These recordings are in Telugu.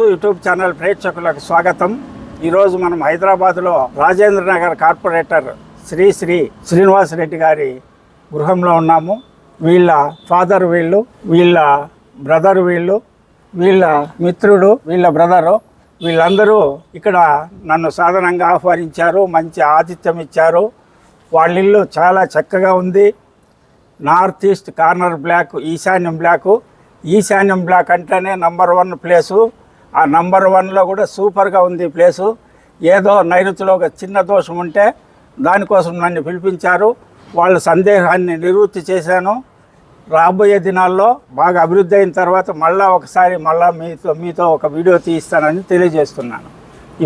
యూట్యూబ్ ఛానల్ ప్రేక్షకులకు స్వాగతం. ఈరోజు మనం హైదరాబాద్లో రాజేంద్ర నగర్ కార్పొరేటర్ శ్రీ శ్రీ శ్రీనివాస్ రెడ్డి గారి గృహంలో ఉన్నాము. వీళ్ళ ఫాదర్ వీళ్ళు వీళ్ళ బ్రదర్ వీళ్ళు వీళ్ళ మిత్రుడు వీళ్ళ బ్రదరు వీళ్ళందరూ ఇక్కడ నన్ను సాధారణంగా ఆహ్వానించారు మంచి ఆతిథ్యం ఇచ్చారు. వాళ్ళ ఇల్లు చాలా చక్కగా ఉంది. నార్త్ ఈస్ట్ కార్నర్ బ్లాక్ ఈశాన్యం బ్లాకు. ఈశాన్యం బ్లాక్ అంటేనే నంబర్ వన్ ప్లేసు. ఆ నంబర్ వన్లో కూడా సూపర్గా ఉంది ప్లేసు. ఏదో నైరుతిలో ఒక చిన్న దోషం ఉంటే దానికోసం నన్ను పిలిపించారు. వాళ్ళ సందేహాన్ని నివృత్తి చేశాను. రాబోయే దినాల్లో బాగా అభివృద్ధి అయిన తర్వాత మళ్ళా ఒకసారి మళ్ళా మీతో మీతో ఒక వీడియో తీయిస్తానని తెలియజేస్తున్నాను.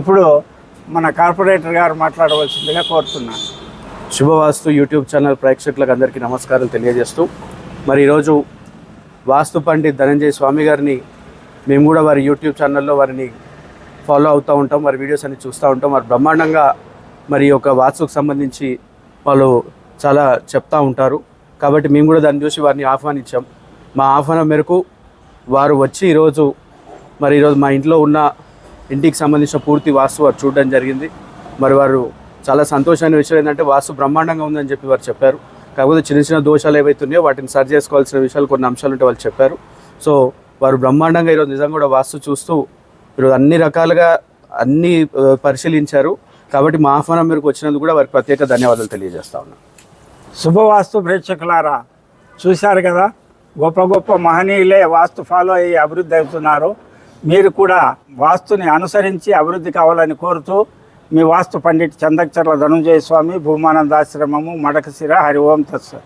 ఇప్పుడు మన కార్పొరేటర్ గారు మాట్లాడవలసిందిగా కోరుతున్నాను. శుభవాస్తు యూట్యూబ్ ఛానల్ ప్రేక్షకులకు అందరికీ నమస్కారం తెలియజేస్తూ మరి ఈరోజు వాస్తు పండిత్ ధనంజయ స్వామి గారిని మేము కూడా వారి యూట్యూబ్ ఛానల్లో వారిని ఫాలో అవుతూ ఉంటాం వారి వీడియోస్ అన్ని చూస్తూ ఉంటాం. వారు బ్రహ్మాండంగా మరి ఒక యొక్క వాస్తుకు సంబంధించి వాళ్ళు చాలా చెప్తూ ఉంటారు. కాబట్టి మేము కూడా దాన్ని చూసి వారిని ఆహ్వానించాం. మా ఆహ్వానం మేరకు వారు వచ్చి ఈరోజు మరి ఈరోజు మా ఇంట్లో ఉన్న ఇంటికి సంబంధించిన పూర్తి వాస్తు వారు చూడడం జరిగింది. మరి వారు చాలా సంతోషాన్ని విషయం ఏంటంటే వాస్తు బ్రహ్మాండంగా ఉందని చెప్పి వారు చెప్పారు. కాకపోతే చిన్న చిన్న దోషాలు ఏవైతున్నాయో వాటిని సరి చేసుకోవాల్సిన విషయాలు కొన్ని అంశాలు ఉంటే వాళ్ళు చెప్పారు. సో వారు బ్రహ్మాండంగా ఈరోజు నిజంగా కూడా వాస్తు చూస్తూ ఈరోజు అన్ని రకాలుగా అన్ని పరిశీలించారు. కాబట్టి మా ఆహ్వానం మీరు వచ్చినందుకు కూడా వారికి ప్రత్యేక ధన్యవాదాలు తెలియజేస్తా ఉన్నాను శుభవాస్తు ప్రేక్షకులారా చూశారు కదా గొప్ప గొప్ప మహనీయులే వాస్తు ఫాలో అయ్యి అభివృద్ధి అవుతున్నారు. మీరు కూడా వాస్తుని అనుసరించి అభివృద్ధి కావాలని కోరుతూ మీ వాస్తు పండిట్ చందక్చర్ల ధనుంజయ స్వామి భూమానందాశ్రమము మడకశిర హరి ఓం తత్సర్